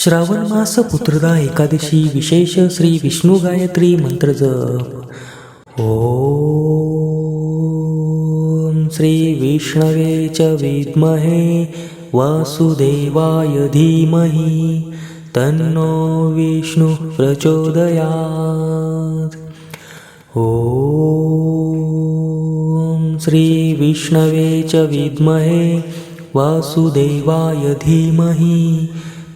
श्रावण मास पुत्रदा एकादशी विशेष श्री विष्णू गायत्री मंत्र जप. ओम श्री विष्णवे च विद्महे वासुदेवाय धीमहि. तन्नो विष्णु प्रचोदयात्. ॐ श्री विष्णवे च विद्महे वासुदेवाय धीमहि.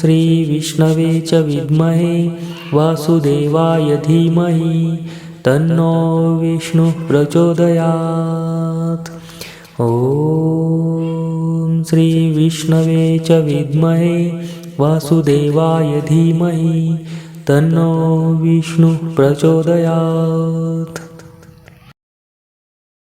श्रीविष्णवे च विद्महे वासुदेवाय धीमहि तन्नो विष्णुः प्रचोदयात् ॐ श्रीविष्णवे च विद्महे वासुदेवाय धीमहि तन्नो विष्णुः प्रचोदयात्